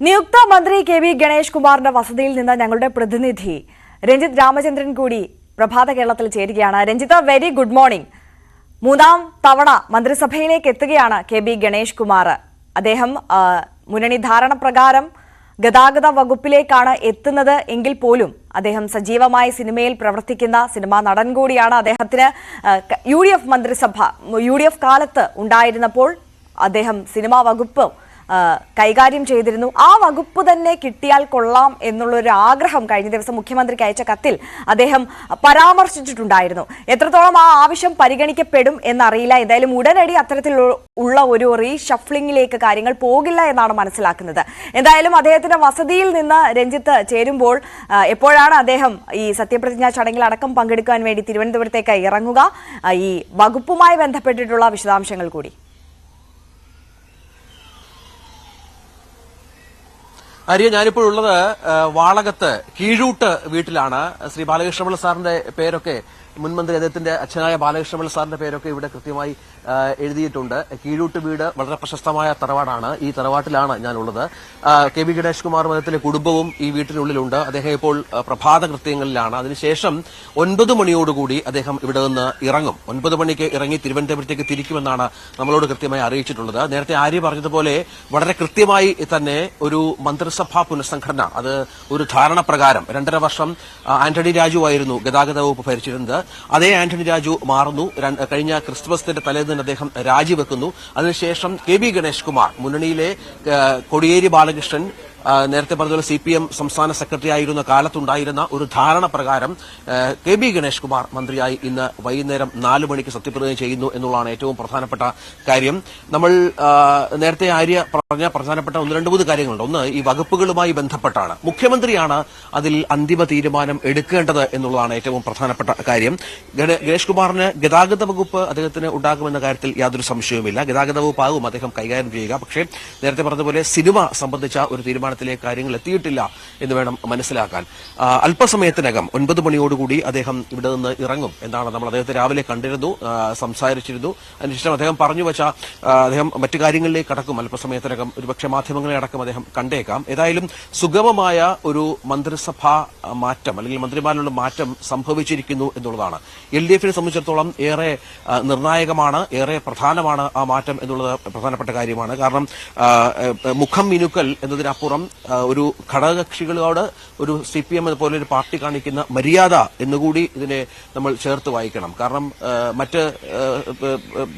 നിയുക്ത മന്ത്രി K V Ganesh കുമാറിന്റെ വസതിയിൽ നിന്ന് ഞങ്ങളുടെ പ്രതിനിധി രഞ്ജിത്ത് രാമചന്ദ്രൻ കൂടി പ്രഭാത കേരളത്തിൽ ചേരുകയാണ്. രഞ്ജിത്ത് വെരി ഗുഡ് മോർണിംഗ് മൂന്നാം തവണ മന്ത്രിസഭയിലേക്ക് എത്തുകയാണ് കെ ബി ഗണേഷ് കുമാർ. അദ്ദേഹം മുന്നണി ധാരണ പ്രകാരം ഗതാഗത വകുപ്പിലേക്കാണ് എത്തുന്നത് എങ്കിൽ പോലും അദ്ദേഹം സജീവമായി സിനിമയിൽ പ്രവർത്തിക്കുന്ന സിനിമാ നടൻ കൂടിയാണ് അദ്ദേഹത്തിന് യു ഡി എഫ് മന്ത്രിസഭ യു ഡി എഫ് കാലത്ത് ഉണ്ടായിരുന്നപ്പോൾ അദ്ദേഹം സിനിമാ വകുപ്പ് കൈകാര്യം ചെയ്തിരുന്നു. ആ വകുപ്പ് തന്നെ കിട്ടിയാൽ കൊള്ളാം എന്നുള്ളൊരു ആഗ്രഹം കഴിഞ്ഞ ദിവസം മുഖ്യമന്ത്രിക്ക് അയച്ച കത്തിൽ അദ്ദേഹം പരാമർശിച്ചിട്ടുണ്ടായിരുന്നു. എത്രത്തോളം ആ ആവശ്യം പരിഗണിക്കപ്പെടും എന്നറിയില്ല. എന്തായാലും ഉടനടി അത്തരത്തിൽ ഉള്ള ഒരു റീഷഫ്ലിംഗിലേക്ക് കാര്യങ്ങൾ പോകില്ല എന്നാണ് മനസ്സിലാക്കുന്നത്. എന്തായാലും അദ്ദേഹത്തിന്റെ വസതിയിൽ നിന്ന് രഞ്ജിത്ത് ചേരുമ്പോൾ എപ്പോഴാണ് അദ്ദേഹം ഈ സത്യപ്രതിജ്ഞാ ചടങ്ങിൽ അടക്കം പങ്കെടുക്കാൻ വേണ്ടി തിരുവനന്തപുരത്തേക്ക് ഇറങ്ങുക? ഈ വകുപ്പുമായി ബന്ധപ്പെട്ടിട്ടുള്ള വിശദാംശങ്ങൾ കൂടി. ഉള്ളത് ആ, വാളകത്ത് കീഴൂട്ട് വീട്ടിലാണ്. ശ്രീ ബാലകൃഷ്ണപിള്ള സാറിന്റെ പേരൊക്കെ മുൻമന്ത്രി അദ്ദേഹത്തിന്റെ അച്ഛനായ ബാലകൃഷ്ണപിള്ള സാറിന്റെ പേരൊക്കെ ഇവിടെ കൃത്യമായി എഴുതിയിട്ടുണ്ട്. കീഴൂട്ട് വീട് വളരെ പ്രശസ്തമായ തറവാടാണ്. ഈ തറവാട്ടിലാണ് ഞാനുള്ളത്. കെ വി ഗണേഷ് കുമാർ അദ്ദേഹത്തിന്റെ കുടുംബവും ഈ വീട്ടിനുള്ളിലുണ്ട്. അദ്ദേഹം ഇപ്പോൾ പ്രഭാത കൃത്യങ്ങളിലാണ്. അതിനുശേഷം ഒൻപത് മണിയോടുകൂടി അദ്ദേഹം ഇവിടെ നിന്ന് ഇറങ്ങും. ഒൻപത് മണിക്ക് ഇറങ്ങി തിരുവനന്തപുരത്തേക്ക് തിരിക്കുമെന്നാണ് നമ്മളോട് കൃത്യമായി അറിയിച്ചിട്ടുള്ളത്. നേരത്തെ ആര്യ പറഞ്ഞതുപോലെ വളരെ കൃത്യമായി തന്നെ ഒരു മന്ത്രിസഭാ പുനഃസംഘടന അത് ഒരു ധാരണ പ്രകാരം രണ്ടര വർഷം ആന്റണി രാജു ആയിരുന്നു ഗതാഗത വകുപ്പ് ഭരിച്ചിരുന്നത്. അതേ ആന്റണി രാജു മാറുന്നു. കഴിഞ്ഞ ക്രിസ്തുമസിന്റെ തലേന്ന് അദ്ദേഹം രാജിവെക്കുന്നു. അതിനുശേഷം കെ ബി ഗണേഷ് കുമാർ മുന്നണിയിലെ കൊടിയേരി ബാലകൃഷ്ണൻ നേരത്തെ പറഞ്ഞതുപോലെ സി പി എം സംസ്ഥാന സെക്രട്ടറി ആയിരുന്ന കാലത്തുണ്ടായിരുന്ന ഒരു ധാരണ പ്രകാരം കെ ബി ഗണേഷ് കുമാർ മന്ത്രിയായി ഇന്ന് വൈകുന്നേരം നാല് മണിക്ക് സത്യപ്രതിജ്ഞ ചെയ്യുന്നു എന്നുള്ളതാണ് ഏറ്റവും പ്രധാനപ്പെട്ട കാര്യം. നമ്മൾ നേരത്തെ ആര്യ പറഞ്ഞ പ്രധാനപ്പെട്ട ഒന്ന് രണ്ട് മൂന്ന് കാര്യങ്ങളുണ്ട്. ഒന്ന് ഈ വകുപ്പുകളുമായി ബന്ധപ്പെട്ടാണ്. മുഖ്യമന്ത്രിയാണ് അതിൽ അന്തിമ തീരുമാനം എടുക്കേണ്ടത് എന്നുള്ളതാണ് ഏറ്റവും പ്രധാനപ്പെട്ട കാര്യം. ഗണേ- ഗണേഷ് കുമാറിന് ഗതാഗത വകുപ്പ് അദ്ദേഹത്തിന് ഉണ്ടാകുമെന്ന കാര്യത്തിൽ യാതൊരു സംശയവുമില്ല. ഗതാഗത വകുപ്പാകും അദ്ദേഹം കൈകാര്യം ചെയ്യുക. പക്ഷേ നേരത്തെ പറഞ്ഞതുപോലെ സിനിമ സംബന്ധിച്ച ഒരു തീരുമാനത്തിലേക്ക് കാര്യങ്ങൾ എത്തിയിട്ടില്ല എന്ന് വേണം മനസ്സിലാക്കാൻ. അല്പസമയത്തിനകം ഒൻപത് മണിയോടുകൂടി അദ്ദേഹം ഇവിടെ നിന്ന് ഇറങ്ങും എന്നാണ് നമ്മൾ അദ്ദേഹത്തെ രാവിലെ കണ്ടിരുന്നു സംസാരിച്ചിരുന്നു. അതിനുശേഷം അദ്ദേഹം പറഞ്ഞു വെച്ച അദ്ദേഹം മറ്റു കാര്യങ്ങളിലേക്ക് കടക്കും. അല്പസമയത്തിനകം ഒരുപക്ഷെ മാധ്യമങ്ങളെ അടക്കം അദ്ദേഹം കണ്ടേക്കാം. ഏതായാലും സുഗമമായ ഒരു മന്ത്രിസഭാ മാറ്റം അല്ലെങ്കിൽ മന്ത്രിമാരിലുള്ള മാറ്റം സംഭവിച്ചിരിക്കുന്നു എന്നുള്ളതാണ്. എൽ ഡി എഫിനെ സംബന്ധിച്ചിടത്തോളം ഏറെ നിർണായകമാണ് ഏറെ പ്രധാനമാണ് ആ മാറ്റം എന്നുള്ളത് പ്രധാനപ്പെട്ട കാര്യമാണ്. കാരണം മുഖം മിനുക്കൽ എന്നതിനപ്പുറം ഒരു ഘടകകക്ഷികളോട് ഒരു സി പി എം പോലെ ഒരു പാർട്ടി കാണിക്കുന്ന മര്യാദ എന്നുകൂടി ഇതിനെ നമ്മൾ ചേർത്ത് വായിക്കണം. കാരണം മറ്റ്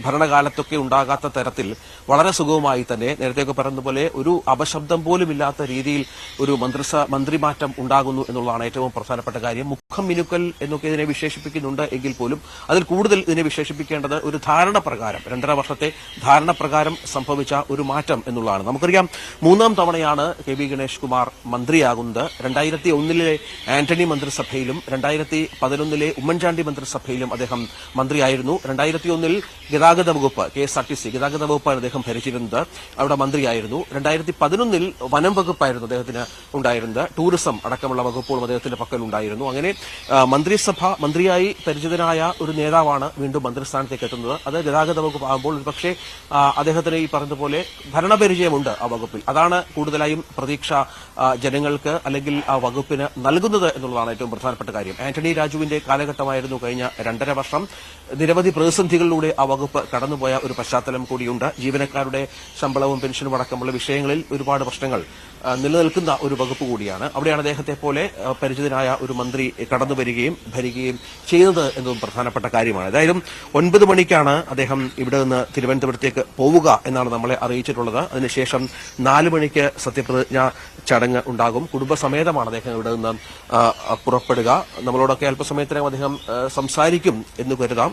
ഭരണകാലത്തൊക്കെ ഉണ്ടാകാത്ത തരത്തിൽ വളരെ സുഗമമായി തന്നെ നേരത്തെയൊക്കെ പറഞ്ഞതുപോലെ ഒരു അപശബ്ദം പോലും ഇല്ലാത്ത രീതിയിൽ ഒരു മന്ത്രിസ മന്ത്രിമാറ്റം ഉണ്ടാകുന്നു എന്നുള്ളതാണ് ഏറ്റവും പ്രധാനപ്പെട്ട കാര്യം. മുഖം മിനുക്കൽ എന്നൊക്കെ ഇതിനെ വിശേഷിപ്പിക്കുന്നുണ്ട് എങ്കിൽ പോലും അതിൽ കൂടുതൽ ഇതിനെ വിശേഷിപ്പിക്കേണ്ടത് ഒരു ധാരണ പ്രകാരം രണ്ടര വർഷത്തെ ധാരണ പ്രകാരം സംഭവിച്ച ഒരു മാറ്റം എന്നുള്ളതാണ്. നമുക്കറിയാം മൂന്നാം തവണയാണ് കെ വി ഗണേഷ് കുമാർ മന്ത്രിയാകുന്നത്. രണ്ടായിരത്തി ഒന്നിലെ ആന്റണി മന്ത്രിസഭയിലും രണ്ടായിരത്തി പതിനൊന്നിലെ ഉമ്മൻചാണ്ടി മന്ത്രിസഭയിലും അദ്ദേഹം മന്ത്രിയായിരുന്നു. രണ്ടായിരത്തി ഒന്നിൽ ഗതാഗത വകുപ്പ് K S R T C ഗതാഗത വകുപ്പാണ് അദ്ദേഹം ഭരിച്ചിരുന്നത്. അവിടെ മന്ത്രിയായിരുന്നു. രണ്ടായിരത്തി പതിനൊന്നിൽ വനം വകുപ്പായിരുന്നു അദ്ദേഹത്തിന് ഉണ്ടായിരുന്നത്. ടൂറിസം അടക്കമുള്ള വകുപ്പുകളും അദ്ദേഹത്തിന്റെ പക്കൽ ഉണ്ടായിരുന്നു അങ്ങനെ മന്ത്രിസഭ മന്ത്രിയായി പരിചിതനായ ഒരു നേതാവാണ് വീണ്ടും മന്ത്രിസ്ഥാനത്തേക്ക് എത്തുന്നത്. അത് ഗതാഗത വകുപ്പ് ആകുമ്പോൾ ഒരുപക്ഷെ അദ്ദേഹത്തിന് ഈ പറഞ്ഞതുപോലെ ഭരണപരിചയമുണ്ട് ആ വകുപ്പിൽ. അതാണ് കൂടുതലായും പ്രതീക്ഷ ജനങ്ങൾക്ക് അല്ലെങ്കിൽ ആ വകുപ്പിന് നൽകുന്നത് എന്നുള്ളതാണ് ഏറ്റവും പ്രധാനപ്പെട്ട കാര്യം. ആന്റണി രാജുവിന്റെ കാലഘട്ടമായിരുന്നു കഴിഞ്ഞ രണ്ടര വർഷം. നിരവധി പ്രതിസന്ധികളിലൂടെ ആ വകുപ്പ് കടന്നുപോയ ഒരു പശ്ചാത്തലം കൂടിയുണ്ട്. ജീവനക്കാരുടെ ശമ്പളവും പെൻഷനും അടക്കമുള്ള വിഷയങ്ങളിൽ ഒരുപാട് പ്രശ്നങ്ങൾ നിലനിൽക്കുന്ന ഒരു വകുപ്പ് കൂടിയാണ്. അവിടെയാണ് അദ്ദേഹത്തെ പോലെ പരിചിതനായ ഒരു മന്ത്രി കടന്നു വരികയും ഭരിക്കുകയും ചെയ്യുന്നത് എന്നതും പ്രധാനപ്പെട്ട കാര്യമാണ്. ഏതായാലും ഒൻപത് മണിക്കാണ് അദ്ദേഹം ഇവിടെ നിന്ന് തിരുവനന്തപുരത്തേക്ക് പോവുക എന്നാണ് നമ്മളെ അറിയിച്ചിട്ടുള്ളത്. അതിനുശേഷം നാല് മണിക്ക് സത്യപ്രതിജ്ഞ ചടങ്ങ് ഉണ്ടാകും. കുടുംബസമേതമാണ് അദ്ദേഹം ഇവിടെ നിന്ന് പുറപ്പെടുക. നമ്മളോടൊക്കെ അല്പസമയത്തിനകം അദ്ദേഹം സംസാരിക്കും എന്ന് കരുതാം.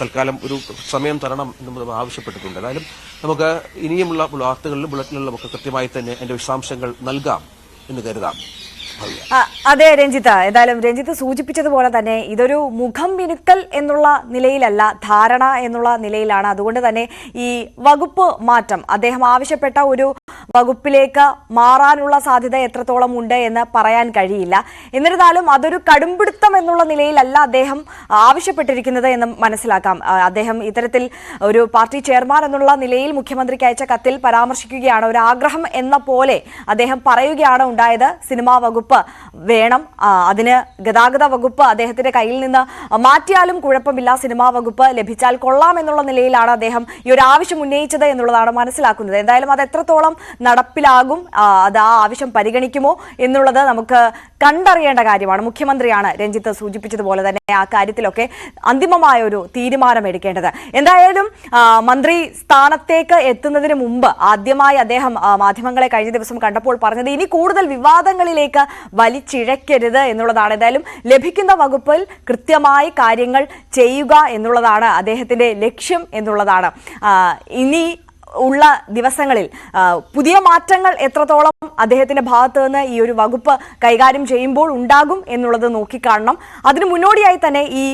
തൽക്കാലം ഒരു സമയം തരണം എന്ന് ആവശ്യപ്പെട്ടിട്ടുണ്ട്. ഏതായാലും നമുക്ക് ഇനിയുമുള്ള വാർത്തകളിലും ബുള്ളറ്റിനുകളിലും ഒക്കെ കൃത്യമായി തന്നെ അതിന്റെ വിശദാംശങ്ങൾ നൽകാം എന്ന് കരുതാം. അതെ രഞ്ജിത്ത്. ഏതായാലും രഞ്ജിത്ത് സൂചിപ്പിച്ചതുപോലെ തന്നെ ഇതൊരു മുഖം മിനുക്കൽ എന്നുള്ള നിലയിലല്ല ധാരണ എന്നുള്ള നിലയിലാണ്. അതുകൊണ്ട് തന്നെ ഈ വകുപ്പ് മാറ്റം അദ്ദേഹം ആവശ്യപ്പെട്ട ഒരു വകുപ്പിലേക്ക് മാറാനുള്ള സാധ്യത എത്രത്തോളം ഉണ്ട് എന്ന് പറയാൻ കഴിയില്ല. എന്നിരുന്നാലും അതൊരു കടുംപിടുത്തം എന്നുള്ള നിലയിലല്ല അദ്ദേഹം ആവശ്യപ്പെട്ടിരിക്കുന്നത് എന്ന് മനസ്സിലാക്കാം. അദ്ദേഹം ഇത്തരത്തിൽ ഒരു പാർട്ടി ചെയർമാൻ എന്നുള്ള നിലയിൽ മുഖ്യമന്ത്രിക്ക് അയച്ച കത്തിൽ പരാമർശിക്കുകയാണ്. ഒരു ആഗ്രഹം എന്ന പോലെ അദ്ദേഹം പറയുകയാണ് ഉണ്ടായത്. സിനിമാ വകുപ്പ് വേണം. അതിന് ഗതാഗത വകുപ്പ് അദ്ദേഹത്തിന്റെ കയ്യിൽ നിന്ന് മാറ്റിയാലും കുഴപ്പമില്ല. സിനിമാ വകുപ്പ് ലഭിച്ചാൽ കൊള്ളാം എന്നുള്ള നിലയിലാണ് അദ്ദേഹം ഈ ഒരു ആവശ്യം ഉന്നയിച്ചത് എന്നുള്ളതാണ് മനസ്സിലാക്കുന്നത്. എന്തായാലും അത് എത്രത്തോളം നടപ്പിലാകും അത് ആ ആവശ്യം പരിഗണിക്കുമോ എന്നുള്ളത് നമുക്ക് കണ്ടറിയേണ്ട കാര്യമാണ്. മുഖ്യമന്ത്രിയാണ് രഞ്ജിത്ത് സൂചിപ്പിച്ചതുപോലെ തന്നെ ആ കാര്യത്തിലൊക്കെ അന്തിമമായ ഒരു തീരുമാനം എടുക്കേണ്ടത് എന്തായാലും മന്ത്രി സ്ഥാനത്തേക്ക് എത്തുന്നതിന് മുമ്പ് ആദ്യമായി അദ്ദേഹം മാധ്യമങ്ങളെ കഴിഞ്ഞ ദിവസം കണ്ടപ്പോൾ പറഞ്ഞത് ഇനി കൂടുതൽ വിവാദങ്ങളിലേക്ക് വലിച്ചിഴക്കരുത് എന്നുള്ളതാണ്. എന്തായാലും ലഭിക്കുന്ന വകുപ്പിൽ കൃത്യമായി കാര്യങ്ങൾ ചെയ്യുക എന്നുള്ളതാണ് അദ്ദേഹത്തിന്റെ ലക്ഷ്യം എന്നുള്ളതാണ്. ഇനി ഉള്ള ദിവസങ്ങളിൽ പുതിയ മാറ്റങ്ങൾ എത്രത്തോളം അദ്ദേഹത്തിന്റെ ഭാഗത്ത് നിന്ന് ഈ ഒരു വകുപ്പ് കൈകാര്യം ചെയ്യുമ്പോൾ ഉണ്ടാകും എന്നുള്ളത് നോക്കിക്കാണണം. അതിനു മുന്നോടിയായി തന്നെ ഈ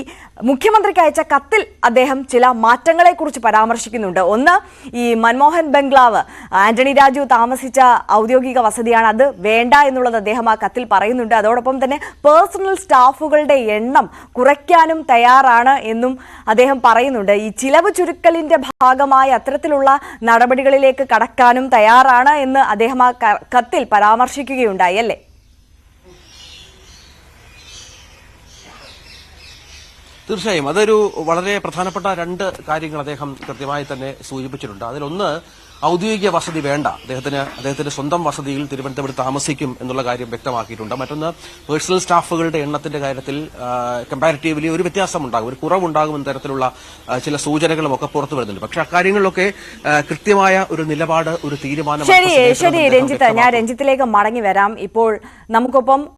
മുഖ്യമന്ത്രിക്ക് അയച്ച കത്തിൽ അദ്ദേഹം ചില മാറ്റങ്ങളെ കുറിച്ച് പരാമർശിക്കുന്നുണ്ട്. ഒന്ന് ഈ മൻമോഹൻ ബംഗ്ലാവ് ആന്റണി രാജു താമസിച്ച ഔദ്യോഗിക വസതിയാണ് അത്. വേണ്ട എന്നുള്ളത് അദ്ദേഹം ആ കത്തിൽ പറയുന്നുണ്ട്. അതോടൊപ്പം തന്നെ പേഴ്സണൽ സ്റ്റാഫുകളുടെ എണ്ണം കുറയ്ക്കാനും തയ്യാറാണ് എന്നും അദ്ദേഹം പറയുന്നുണ്ട്. ഈ ചിലവ് ചുരുക്കലിന്റെ ഭാഗമായി അത്തരത്തിലുള്ള നടപടികളിലേക്ക് കടക്കാനും തയ്യാറാണ് എന്ന് അദ്ദേഹം ആ കത്തിൽ പരാമർശിക്കുകയുണ്ടായി അല്ലേ? തീർച്ചയായും. അതൊരു വളരെ പ്രധാനപ്പെട്ട രണ്ട് കാര്യങ്ങൾ അദ്ദേഹം കൃത്യമായി തന്നെ സൂചിപ്പിച്ചിട്ടുണ്ട്. അതിലൊന്ന് ഔദ്യോഗിക വസതി വേണ്ട. അദ്ദേഹത്തിന് അദ്ദേഹത്തിന്റെ സ്വന്തം വസതിയിൽ തിരുവനന്തപുരത്ത് താമസിക്കും എന്നുള്ള കാര്യം വ്യക്തമാക്കിയിട്ടുണ്ട്. മറ്റൊന്ന് പേഴ്സണൽ സ്റ്റാഫുകളുടെ എണ്ണത്തിന്റെ കാര്യത്തിൽ കമ്പാരിറ്റീവ്ലി ഒരു വ്യത്യാസം ഉണ്ടാകും ഒരു കുറവുണ്ടാകും എന്ന തരത്തിലുള്ള ചില സൂചനകളും ഒക്കെ പുറത്തു വരുന്നുണ്ട്. പക്ഷെ അക്കാര്യങ്ങളിലൊക്കെ കൃത്യമായ ഒരു നിലപാട് ഒരു തീരുമാനം ശരി ശരി രഞ്ജിത്ത്. ഞാൻ. രഞ്ജിത്തിലേക്ക് മടങ്ങി വരാം. ഇപ്പോൾ നമുക്കൊപ്പം